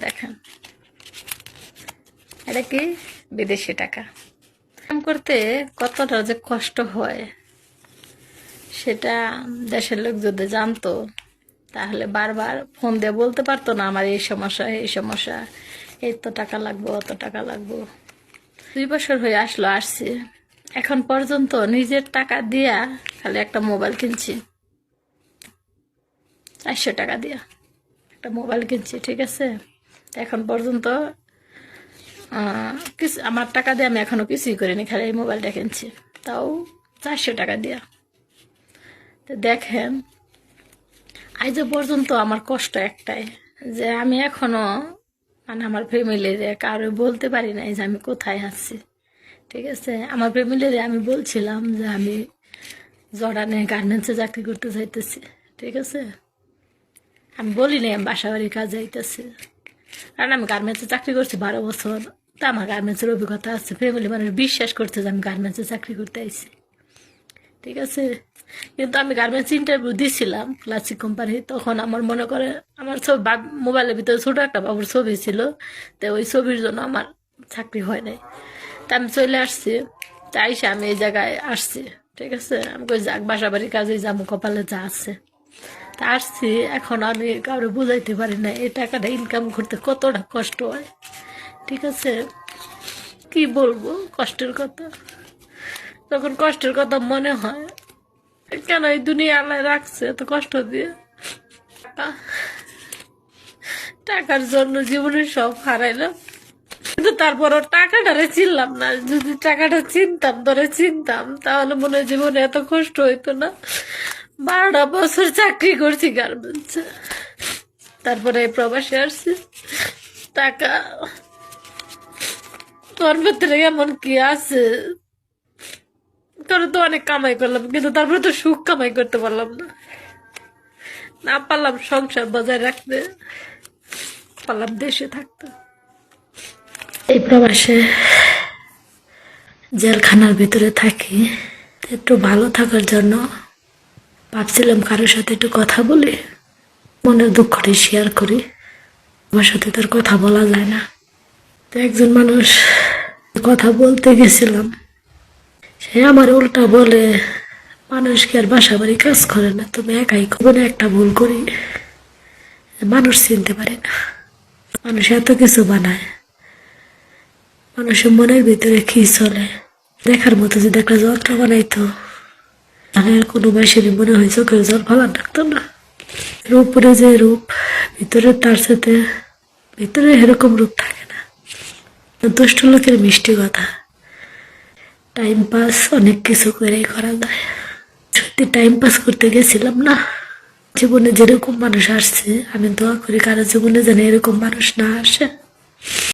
দেখেন। এটা কি? বিদেশি টাকা। কাম করতে কতটা যে কষ্ট হয়। সেটা দেশের লোক যদি জানতো, তাহলে বারবার ফোন দিয়ে বলতে পারতো না, আমার এই সমস্যা এই সমস্যা, এই তো টাকা লাগবো, অত টাকা লাগবো। দুই বছর হয়ে আসলো, আসছি। এখন পর্যন্ত নিজের টাকা দিয়া খালি একটা মোবাইল কিনছি। চারশো টাকা দিয়া একটা মোবাইল কিনছি, ঠিক আছে? এখন পর্যন্ত কিছু, আমার টাকা দিয়ে আমি এখনও কিছুই করিনি, খালি এই মোবাইলটা কিনছি। তাও চারশো টাকা দিয়া। তো দেখেন, আজ পর্যন্ত আমার কষ্ট একটাই, যে আমি এখনও মানে আমার ফ্যামিলির কারও বলতে পারি নাই যে আমি কোথায় আছি। ঠিক আছে? আমার ফ্যামিলির আমি বলছিলাম যে আমি জর্ডানে গার্মেন্টসে চাকরি করতে চাইতেছি ঠিক আছে? আমি বলি আমি বাসা বাড়ির কাজ যাইতেছি। কারণ আমি গার্মেন্টসে চাকরি করছি বারো বছর, তা আমার গার্মেন্টসের অভিজ্ঞতা আছে। ফ্যামিলি মানুষ বিশ্বাস করছে যে আমি গার্মেন্টসে চাকরি করতে আইছি। ঠিক আছে? কিন্তু আমি গার্মেন্টস ইন্টারভিউ দিছিলাম ক্লাসিক কোম্পানি তখন আমার মনে করে আমার ছবি মোবাইলের ভিতরে ছোটো একটা বাবুর ছবি ছিল, তো ওই ছবির জন্য আমার চাকরি হয় নাই। তা আমি চলে আসছি তাই সে আমি এই জায়গায় আসছি। ঠিক আছে? আমি কই যাক বাসা বাড়ির কাজে যাব, কপালে যা আছে। তা আসছি এখন আমি কাউকে বুঝাইতে পারি না, এই টাকাটা ইনকাম করতে কতটা কষ্ট হয়। ঠিক আছে? কি বলব, কষ্টের কথা। তখন কষ্টের কথা মনে হয়, কেন এই দুনিয়া আল্লাহ রাখছে এত কষ্ট দিয়ে? টাকা- টাকার জন্য জীবনে সব হারাইলাম। কিন্তু তারপরও টাকাটারে চিনলাম না। যদি টাকাটা চিনতাম, ধরে চিনতাম, তাহলে মনে হয় জীবনে এত কষ্ট হইতো না। বারোটা বছর চাকরি করছি গার্মেন্টসে তারপরে প্রবাসে আসছি। টাকা তোর ভেতরে এমন কি আছে? তোর তো অনেক কামাই করলাম, কিন্তু তারপরে তো সুখ কামাই করতে পারলাম না। না পারলাম সংসার বজায় রাখতে, পারলাম দেশে থাকতে। এই প্রবাসে জেলখানার ভিতরে থাকি, একটু ভালো থাকার জন্য ভাবছিলাম কারোর সাথে একটু কথা বলি, মনের দুঃখটি শেয়ার করি। আমার সাথে তার কথা বলা যায় না। তো একজন মানুষ কথা বলতে গেছিলাম, সে আমার উল্টা বলে, মানুষ কি আর বাসা বাড়ি কাজ করে না? তুমি একাই জীবনে একটা ভুল করি। মানুষ চিনতে পারে না। মানুষ এত কিছু বানায়। মানুষের মনের ভিতরে কি চলে? দেখার মতো যদি একটা যন্ত্র বানাইতো আর কোনো মেশিনে মনে হয় চোখের জল ভালো লাগতো না। রূপরে যে রূপ, ভিতরে তার সাথে, ভিতরে এরকম রূপ থাকে না। দুষ্ট লোকের মিষ্টি কথা। টাইম পাস অনেক কিছু করেই করা যায়। সত্যি টাইম পাস করতে গেছিলাম না। জীবনে যেরকম মানুষ আসছে, আমি দোয়া করি কারও জীবনে যেন এরকম মানুষ না আসে।